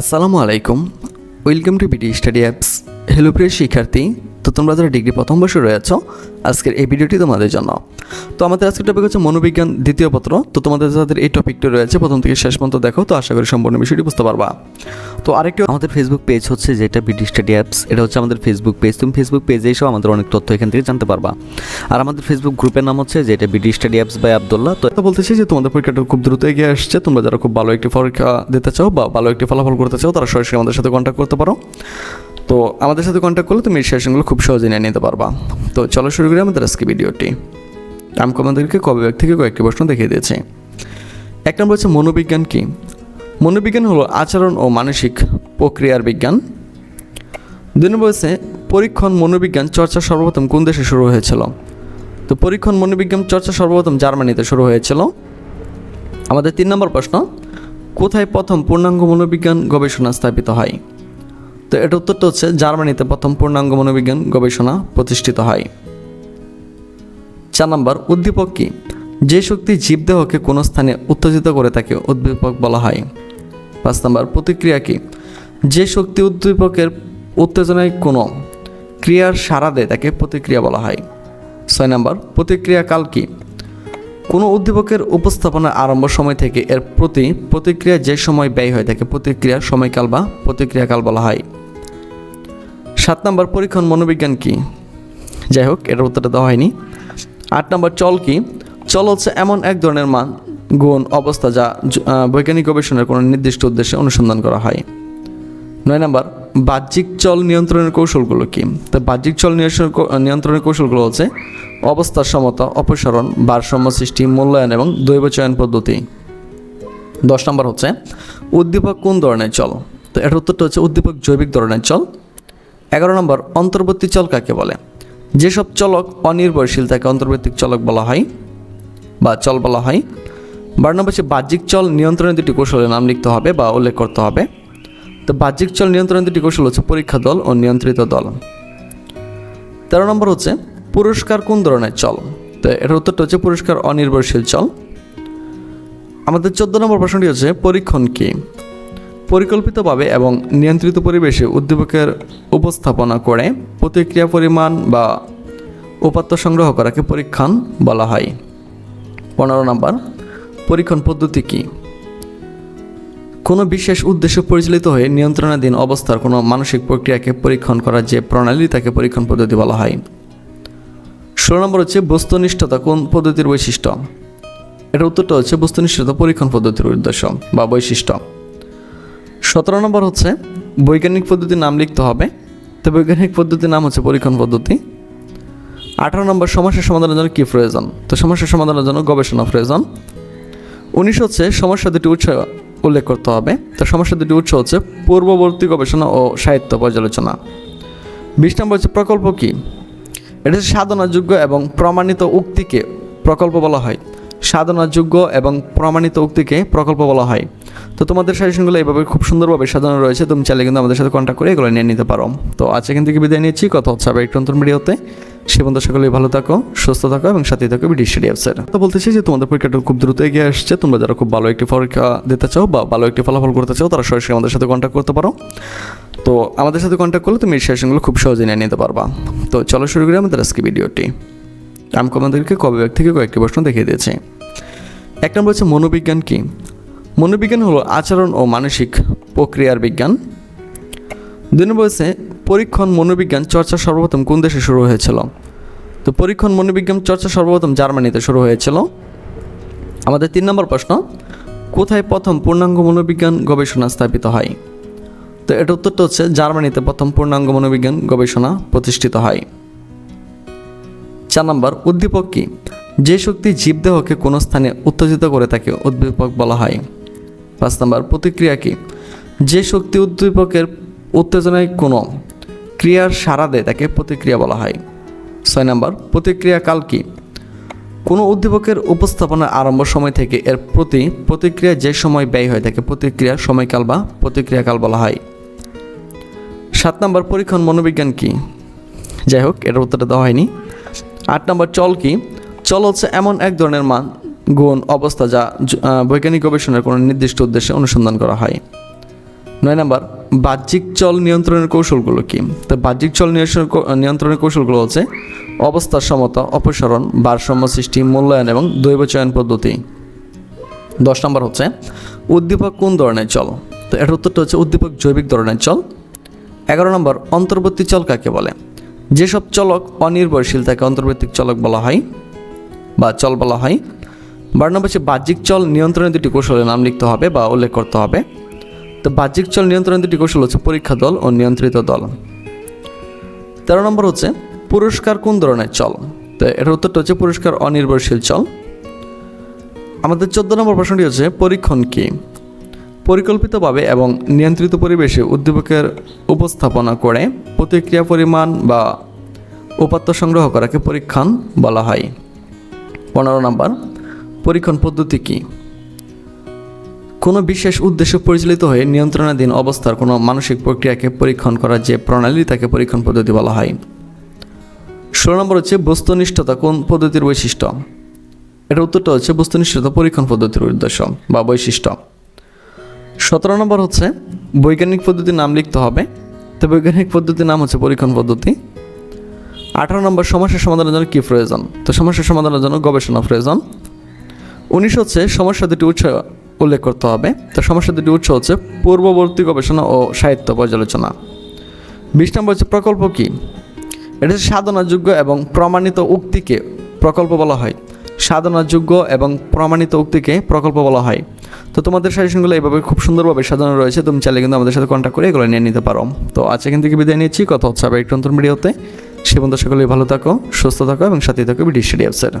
আসসালামু আলাইকুম। Welcome to BD study apps hello প্রিয় শিক্ষার্থী তো তোমরা যারা ডিগ্রি প্রথম বর্ষে রয়েছ, আজকের এই ভিডিওটি তোমাদের জন্য। তো আমাদের আজকের টপিক হচ্ছে মনোবিজ্ঞান দ্বিতীয় পত্র। তো তোমাদের যাদের এই টপিকটা রয়েছে, প্রথম থেকে শেষ পর্যন্ত দেখো, তো আশা করি সম্পূর্ণ বিষয়টি বুঝতে পারবা। তো আরেকটি আমাদের ফেসবুক পেজ হচ্ছে যেটা বিডি স্টাডি অ্যাপস এটা হচ্ছে আমাদের ফেসবুক পেজ তুমি ফেসবুক পেজে এসেও আমাদের অনেক তথ্য এখান থেকে জানতে পারবা। আর আমাদের ফেসবুক গ্রুপের নাম হচ্ছে যেটা BD study apps by Abdullah তো এটা বলতেছি যে তোমাদের পরীক্ষাটা খুব দ্রুত এগিয়ে আসছে। তোমরা যারা খুব ভালো একটি পরীক্ষা দিতে চাও বা ভালো একটি ফলাফল করতে চাও, তারা সরাসরি আমাদের সাথে কন্ট্যাক্ট করতে পারো। তো আমাদের সাথে কন্ট্যাক্ট করলে তুমি এই সেশনগুলো খুব সহজে নিয়ে নিতে পারবা। তো চলো শুরু করি আমাদের আজকে ভিডিওটি আমি তোমাদেরকে কবে ব্যাগ থেকে কয়েকটি প্রশ্ন দেখিয়ে দিয়েছি। এক নম্বর হচ্ছে মনোবিজ্ঞান কি? মনোবিজ্ঞান হলো আচরণ ও মানসিক প্রক্রিয়ার বিজ্ঞান। দুই নম্বর হচ্ছে পরীক্ষণ মনোবিজ্ঞান চর্চা সর্বপ্রথম কোন দেশে শুরু হয়েছিল? তো পরীক্ষণ মনোবিজ্ঞান চর্চা সর্বপ্রথম জার্মানিতে শুরু হয়েছিল। আমাদের তিন নম্বর প্রশ্ন, কোথায় প্রথম পূর্ণাঙ্গ মনোবিজ্ঞান গবেষণা স্থাপিত হয়? তো এর উত্তরটা হচ্ছে জার্মানিতে প্রথম পূর্ণাঙ্গ মনোবিজ্ঞান গবেষণা প্রতিষ্ঠিত হয়। চার নম্বর, উদ্দীপক কি? যে শক্তি জীবদেহকে কোনো স্থানে উত্তেজিত করে তাকে উদ্দীপক বলা হয়। পাঁচ নম্বর, প্রতিক্রিয়া কি? যে শক্তি উদ্দীপকের উত্তেজনায় কোনো ক্রিয়ার সাড়া দেয় তাকে প্রতিক্রিয়া বলা হয়। ছয় নম্বর, প্রতিক্রিয়া কাল কি? কোনো উদ্দীপকের উপস্থাপনার আরম্ভ সময় থেকে এর প্রতি প্রতিক্রিয়া যে সময় ব্যয় হয় তাকে প্রতিক্রিয়া সময়কাল বা প্রতিক্রিয়াকাল বলা হয়। সাত নম্বর পরীক্ষণ মনোবিজ্ঞান কি? যাই হোক, এটার উত্তরটা দেওয়া হয়নি। আট নম্বর চল কি? চল হচ্ছে এমন এক ধরনের মান, গুণ, অবস্থা যা বৈজ্ঞানিক গবেষণার কোনো নির্দিষ্ট উদ্দেশ্যে অনুসন্ধান করা হয়। নয় নম্বর, বাহ্যিক চল নিয়ন্ত্রণের কৌশলগুলো কি? তো বাহ্যিক চল নিয়ন্ত্রণ- নিয়ন্ত্রণের কৌশলগুলো হচ্ছে অবস্থার সমতা, অপসারণ, ভারসাম্য সৃষ্টি, মূল্যায়ন এবং দৈব চয়ন পদ্ধতি। দশ নম্বর হচ্ছে, উদ্দীপক কোন ধরনের চল? তো এটার উত্তরটা হচ্ছে উদ্দীপক জৈবিক ধরনের চল। এগারো নম্বর, অন্তর্বর্তী চল কাকে বলে? যেসব চলক অনির্ভরশীল তাকে অন্তর্বর্তী চলক বলা হয় বা চল বলা হয়। বারো নম্বর হচ্ছে বাহ্যিক চল নিয়ন্ত্রণের দুটি কৌশলের নাম লিখতে হবে বা উল্লেখ করতে হবে। তো বাহ্যিক চল নিয়ন্ত্রণের দুটি কৌশল হচ্ছে পরীক্ষা দল ও নিয়ন্ত্রিত দল। তেরো নম্বর হচ্ছে পুরস্কার কোন ধরনের চল? তো এটার উত্তরটা হচ্ছে পুরস্কার অনির্ভরশীল চল। আমাদের চোদ্দ নম্বর প্রশ্নটি হচ্ছে পরীক্ষণ কি? পরিকল্পিতভাবে এবং নিয়ন্ত্রিত পরিবেশে উদ্দীপকের উপস্থাপনা করে প্রতিক্রিয়া পরিমাণ বা উপাত্ত সংগ্রহ করাকে পরীক্ষণ বলা হয়। পনেরো নম্বর, পরীক্ষণ পদ্ধতি কী? কোনো বিশেষ উদ্দেশ্য পরিচালিত হয়ে নিয়ন্ত্রণাধীন অবস্থার কোনো মানসিক প্রক্রিয়াকে পরীক্ষণ করার যে প্রণালী তাকে পরীক্ষণ পদ্ধতি বলা হয়। ষোলো নম্বর হচ্ছে বস্তুনিষ্ঠতা কোন পদ্ধতির বৈশিষ্ট্য? এটার উত্তরটা হচ্ছে বস্তুনিষ্ঠতা পরীক্ষণ পদ্ধতির উদ্দেশ্য বা বৈশিষ্ট্য। সতেরো নম্বর হচ্ছে, বৈজ্ঞানিক পদ্ধতির নাম লিখতে হবে। তো বৈজ্ঞানিক পদ্ধতির নাম হচ্ছে পরীক্ষণ পদ্ধতি। আঠারো নম্বর, সমস্যা সমাধানের জন্য কী প্রয়োজন? তো সমস্যা সমাধানের জন্য গবেষণা প্রয়োজন। উনিশ হচ্ছে, সমস্যা দুটি উৎস উল্লেখ করতে হবে। তো সমস্যা দুটি উৎস হচ্ছে পূর্ববর্তী গবেষণা ও সাহিত্য পর্যালোচনা। বিশ নম্বর হচ্ছে প্রকল্প কী? এটা হচ্ছে সাধনাযোগ্য এবং প্রমাণিত উক্তিকে প্রকল্প বলা হয়। সাধনাযোগ্য এবং প্রমাণিত উক্তিকে প্রকল্প বলা হয়। তো তোমাদের সাজেশনগুলো এইভাবে খুব সুন্দরভাবে সাজানো রয়েছে, তুমি চাইলে কিন্তু আমাদের সাথে কন্ট্যাক্ট করে এগুলো নিয়ে নিতে পারো। তো আজ এখান থেকে বিদায় নিচ্ছি, কথা হচ্ছে আবার একটু ভিডিওতে। সে বন্ধু সকলেই ভালো থাকো, সুস্থ থাকো এবং সাথে থাকো বিডি স্টেডিয়ামসের তো বলতেছি যে তোমাদের পরীক্ষাটা খুব দ্রুত এগিয়ে আসছে, তোমরা যারা খুব ভালো একটি পরীক্ষা দিতে চাও বা ভালো একটি ফলাফল করতে চাও, তারা সরাসরি আমাদের সাথে কন্ট্যাক্ট করতে পারো। তো আমাদের সাথে কন্ট্যাক্ট করলে তুমি এই সেশনগুলো খুব সহজে নিয়ে নিতে পারবা। তো চলো শুরু করি আমাদের আজকে ভিডিওটি। আমি তোমাদেরকে কবে থেকে কয়েকটি প্রশ্ন দেখিয়ে দিয়েছি। এক নম্বর হচ্ছে মনোবিজ্ঞান কি? মনোবিজ্ঞান হলো আচরণ ও মানসিক প্রক্রিয়ার বিজ্ঞান। দুই নম্বর হচ্ছে পরীক্ষণ মনোবিজ্ঞান চর্চা সর্বপ্রথম কোন দেশে শুরু হয়েছিল? তো পরীক্ষণ মনোবিজ্ঞান চর্চা সর্বপ্রথম জার্মানিতে শুরু হয়েছিল। আমাদের তিন নম্বর প্রশ্ন, কোথায় প্রথম পূর্ণাঙ্গ মনোবিজ্ঞান গবেষণা স্থাপিত হয়? তো এটা উত্তরটা হচ্ছে জার্মানিতে প্রথম পূর্ণাঙ্গ মনোবিজ্ঞান গবেষণা প্রতিষ্ঠিত হয়। চার নম্বর, উদ্দীপক কি? যে শক্তি জীবদেহকে কোনো স্থানে উত্তেজিত করে তাকে উদ্দীপক বলা হয়। পাঁচ নম্বর, প্রতিক্রিয়া কি? যে শক্তি উদ্দীপকের উত্তেজনায় কোনো ক্রিয়ার সাড়া দেয় তাকে প্রতিক্রিয়া বলা হয়। ছয় নম্বর, প্রতিক্রিয়া কাল কি? কোনো উদ্দীপকের উপস্থাপনার আরম্ভ সময় থেকে এর প্রতি প্রতিক্রিয়া যে সময় ব্যয় হয় তাকে প্রতিক্রিয়ার সময়কাল বা প্রতিক্রিয়াকাল বলা হয়। সাত নম্বর, পরীক্ষণ মনোবিজ্ঞান কি? যাই হোক, এটার উত্তরটা দেওয়া হয়নি। আট নম্বর, চল কি? চল হচ্ছে এমন এক ধরনের মান গুণ অবস্থা যা বৈজ্ঞানিক গবেষণার কোনো নির্দিষ্ট উদ্দেশ্যে অনুসন্ধান করা হয়। নয় নাম্বার, বাহ্যিক চল নিয়ন্ত্রণের কৌশলগুলো কি? তো বাহ্যিক চল নিয়ন্ত্রণ নিয়ন্ত্রণের কৌশলগুলো হচ্ছে অবস্থার সমতা, অপসারণ, ভারসাম্য সৃষ্টি, মূল্যায়ন এবং দৈব চয়ন পদ্ধতি। দশ নম্বর হচ্ছে, উদ্দীপক কোন ধরনের চল? তো এটার উত্তরটা হচ্ছে উদ্দীপক জৈবিক ধরনের চল। এগারো নম্বর, অন্তর্বর্তী চল কাকে বলে? যেসব চলক অনির্ভরশীল তাকে অন্তর্বর্তী চলক বলা হয় বা চল বলা হয়। বারো নম্বর হচ্ছে বাহ্যিক চল নিয়ন্ত্রণের দুটি কৌশলের নাম লিখতে হবে বা উল্লেখ করতে হবে। তো বাহ্যিক চল নিয়ন্ত্রণের দুটি কৌশল হচ্ছে পরীক্ষা দল ও নিয়ন্ত্রিত দল। তেরো নম্বর হচ্ছে পুরস্কার কোন ধরনের চল? তো এটার উত্তরটা হচ্ছে পুরস্কার অনির্ভরশীল চল। আমাদের চোদ্দ নম্বর প্রশ্নটি হচ্ছে পরীক্ষণ কি? পরিকল্পিতভাবে এবং নিয়ন্ত্রিত পরিবেশে উদ্দীপকের উপস্থাপনা করে প্রতিক্রিয়া পরিমাণ বা উপাত্ত সংগ্রহ করাকে পরীক্ষণ বলা হয়। পনেরো নম্বর পরীক্ষণ পদ্ধতি কী? কোনো বিশেষ উদ্দেশ্য পরিচালিত হয়ে নিয়ন্ত্রণাধীন অবস্থার কোনো মানসিক প্রক্রিয়াকে পরীক্ষণ করার যে প্রণালী তাকে পরীক্ষণ পদ্ধতি বলা হয়। ষোলো নম্বর হচ্ছে বস্তুনিষ্ঠতা কোন পদ্ধতির বৈশিষ্ট্য? এটা উত্তরটা হচ্ছে বস্তুনিষ্ঠতা পরীক্ষণ পদ্ধতির উদ্দেশ্য বা বৈশিষ্ট্য। সতেরো নম্বর হচ্ছে বৈজ্ঞানিক পদ্ধতির নাম লিখতে হবে। তো বৈজ্ঞানিক পদ্ধতির নাম হচ্ছে পরীক্ষণ পদ্ধতি। আঠারো নম্বর সমস্যা সমাধানের জন্য কী প্রয়োজন? তো সমস্যা সমাধানের জন্য গবেষণা প্রয়োজন। উনিশ হচ্ছে সমস্যা দুটি উৎস উল্লেখ করতে হবে। তো সমস্যা দুটি উৎস হচ্ছে পূর্ববর্তী গবেষণা ও সাহিত্য পর্যালোচনা। বিশ নম্বর হচ্ছে প্রকল্প কী? এটা হচ্ছে সাধনাযোগ্য এবং প্রমাণিত উক্তিকে প্রকল্প বলা হয়। সাধনাযোগ্য এবং প্রমাণিত উক্তিকে প্রকল্প বলা হয়। তো তোমাদের সাজেশনগুলো এইভাবে খুব সুন্দরভাবে সাজানো রয়েছে। তুমি চাইলে কিন্তু আমাদের সাথে কন্ট্যাক্ট করে এগুলো নিয়ে নিতে পারো। তো আজ এখান থেকে বিদায় নিচ্ছি। কথা হচ্ছে আবার একটু নতুন ভিডিওতে সে বন্ধু সকলেই ভালো থাকো, সুস্থ থাকো এবং সাথে থাকো বিডি স্টেডিয়ামসের।